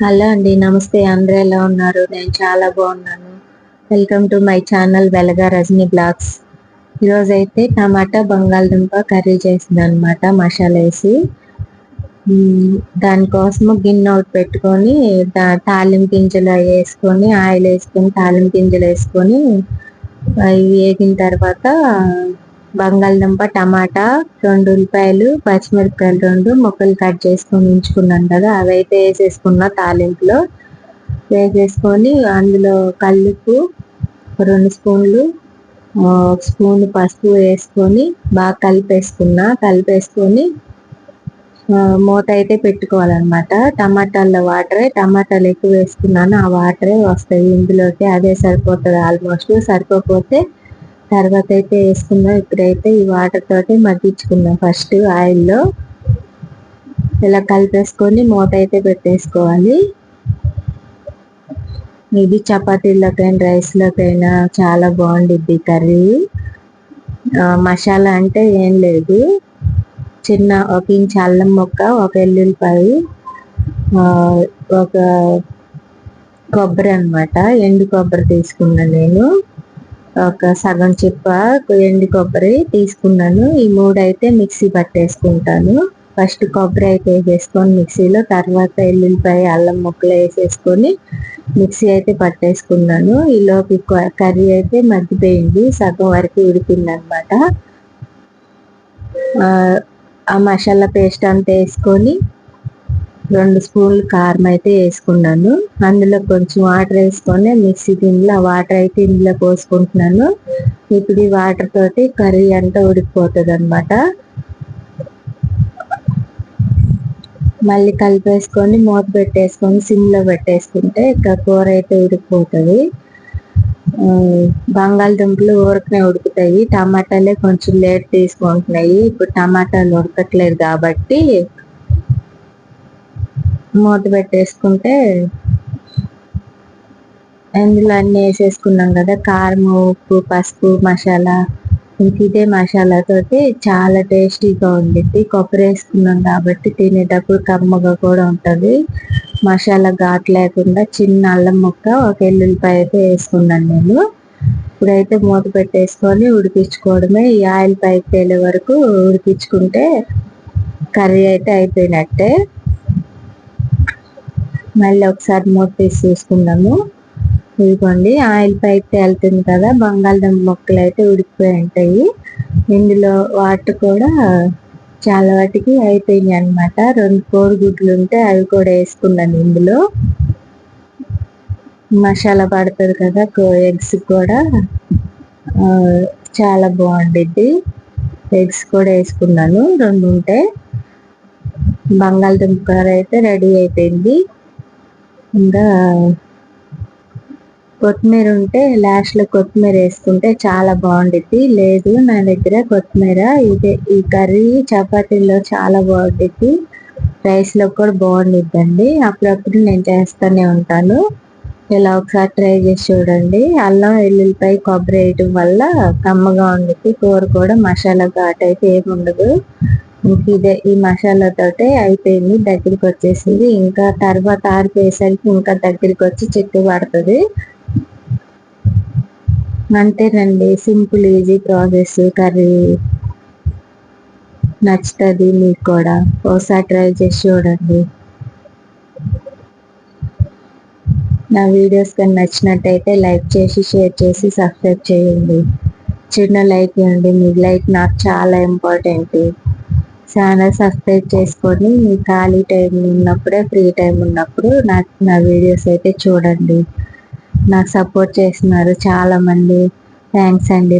Hello అండి నమస్తే. అందరూ ఎలా ఉన్నారు? నేను చాలా బాగున్నాను. Welcome to my channel Velaga Rajini blogs ఈరోజు అయితే టమాటా బంగాళదుంప కర్రీ చేసింది అనమాట మసాలా వేసి. దానికోసం గిన్నె ఒకటి పెట్టుకొని తాలింపు గింజలు అవి వేసుకొని ఆయిల్ వేసుకొని తాలింపు గింజలు వేసుకొని అవి వేగిన తర్వాత బంగాళదుంప టమాటా రెండు ఉల్లిపాయలు పచ్చిమిరపకాయలు రెండు ముక్కలు కట్ చేసుకొని ఉంచుకున్నాను కదా అవైతే వేసేసుకున్న తాలింపులో. వేసేసుకొని అందులో కల్లుపు రెండు స్పూన్లు ఒక స్పూన్ పసుపు వేసుకొని బాగా కలిపేసుకున్నా కలిపేసుకొని మూత అయితే పెట్టుకోవాలన్నమాట. టమాటాల్లో వాటరే టమాటాలు ఎక్కువ వేసుకున్నాను ఆ వాటరే వస్తాయి ఇందులోకి అదే సరిపోతుంది ఆల్మోస్ట్. సరిపోకపోతే తర్వాత అయితే వేసుకుందాం ఇప్పుడైతే ఈ వాటర్ తోటి మగ్గించుకుందాం ఫస్ట్ ఆయిల్లో ఇలా కలిపేసుకొని మూత అయితే పెట్టేసుకోవాలి. ఇది చపాతీలకైనా రైస్లోకైనా చాలా బాగుండిద్ది కర్రీ. మసాలా అంటే ఏం లేదు. చిన్న ఒక ఇంచ్ అల్లం ముక్క ఒక ఎల్లుల్లిపాయ ఒక కొబ్బరి అన్నమాట. ఎండు కొబ్బరి తీసుకున్నాను నేను. ఒక సగం చిప్ప ఎండి కొబ్బరి తీసుకున్నాను. ఈ మూడు అయితే మిక్సీ పట్టేసుకుంటాను. ఫస్ట్ కొబ్బరి అయితే వేసేసుకొని మిక్సీలో తర్వాత ఎల్లుల్లిపాయ అల్లం ముక్కలు వేసేసుకొని మిక్సీ అయితే పట్టేసుకున్నాను. ఈలోపు కర్రీ అయితే మగ్గిపోయింది. సగం వరకు ఉడికింది అనమాట ఆ మసాలా పేస్ట్ అంతా వేసుకొని రెండు స్పూన్లు కారం అయితే వేసుకున్నాను. అందులో కొంచెం వాటర్ వేసుకొని మిక్సీ గిన్నెలో ఆ వాటర్ అయితే ఇందులో పోసుకుంటున్నాను. ఇప్పుడు ఈ వాటర్ తోటి కర్రీ అంతా ఉడికిపోతుంది అనమాట మళ్ళీ కలిపేసుకొని మూత పెట్టేసుకొని సిమ్లో పెట్టేసుకుంటే ఇక కూర అయితే ఉడికిపోతుంది. బంగాళదుంపలు ఊరకనే ఉడుకుతాయి. టమాటాలే కొంచెం లేట్ తీసుకుంటున్నాయి. ఇప్పుడు టమాటాలు ఉడకట్లేదు కాబట్టి మూత పెట్టేసుకుంటే ఇందులో అన్నీ వేసేసుకున్నాం కదా కారం ఉప్పు పసుపు మసాలా. ఇంకా ఇదే మసాలాతోటి చాలా టేస్టీగా ఉండిద్ది. కొబ్బరి వేసుకున్నాం కాబట్టి తినేటప్పుడు కమ్మగా కూడా ఉంటుంది. మసాలా ఘాట్ లేకుండా చిన్న అల్లం ముక్క ఒక ఎల్లుల్లిపాయ అయితే వేసుకున్నాను నేను. ఇప్పుడైతే మూత పెట్టేసుకొని ఉడికించుకోవడమే. ఈ ఆయిల్ పైకి తేలే వరకు ఉడికించుకుంటే కర్రీ అయితే అయిపోయినట్టే. మళ్ళీ ఒకసారి మూత తీసి చూసుకుందాము. ఇదిగోండి ఆయిల్ పైకి వెళ్తుంది కదా బంగాళదుంప ముక్కలు అయితే ఉడికిపోయి ఉంటాయి. ఇందులో వాటర్ కూడా చాలా వాటికి అయిపోయినాయి అనమాట రెండు కోడిగుడ్లు ఉంటే అవి కూడా వేసుకున్నాను ఇందులో. మసాలా పడుతుంది కదా ఎగ్స్ కూడా. చాలా బాగుండిద్ది. ఎగ్స్ కూడా వేసుకున్నాను రెండు ఉంటే. బంగాళదుంప కూర అయితే రెడీ అయిపోయింది. ఇంకా కొత్తిమీర ఉంటే లాస్ట్లో కొత్తిమీర వేసుకుంటే చాలా బాగుండిద్ది. లేదు నా దగ్గర కొత్తిమీర ఇదే ఈ కర్రీ చపాతీలో చాలా బాగుండిద్ది. రైస్లో కూడా బాగుండిద్దండి. అప్పుడప్పుడు నేను చేస్తూనే ఉంటాను. ఇలా ఒకసారి ట్రై చేసి చూడండి. అల్లం వెల్లుల్లిపాయ కొబ్బరి వేయటం వల్ల కమ్మగా ఉండిద్ది. కూర కూడా మసాలా ఘాట్ అయితే ఏమి ఉండదు ఇదే ఈ మసాలాతోటే అయిపోయింది దగ్గరికి వచ్చేసింది. ఇంకా తర్వాత ఆరిపోయేసరికి ఇంకా దగ్గరికి వచ్చి చెట్టు పడుతుంది. అంతేనండి సింపుల్ ఈజీ ప్రాసెస్. కర్రీ నచ్చుతుంది మీకు కూడా. ఒకసారి ట్రై చేసి చూడండి. నా వీడియోస్ కానీ నచ్చినట్టయితే లైక్ చేసి షేర్ చేసి సబ్స్క్రైబ్ చేయండి. చిన్న లైక్ ఇవ్వండి. మీ లైక్ నాకు చాలా ఇంపార్టెంట్. ఛానల్ సబ్స్క్రైబ్ చేసుకొని మీ ఖాళీ టైం ఉన్నప్పుడే ఫ్రీ టైం ఉన్నప్పుడు నాకు నా వీడియోస్ అయితే చూడండి. నాకు సపోర్ట్ చేస్తున్నారు చాలా మంది థ్యాంక్స్ అండి.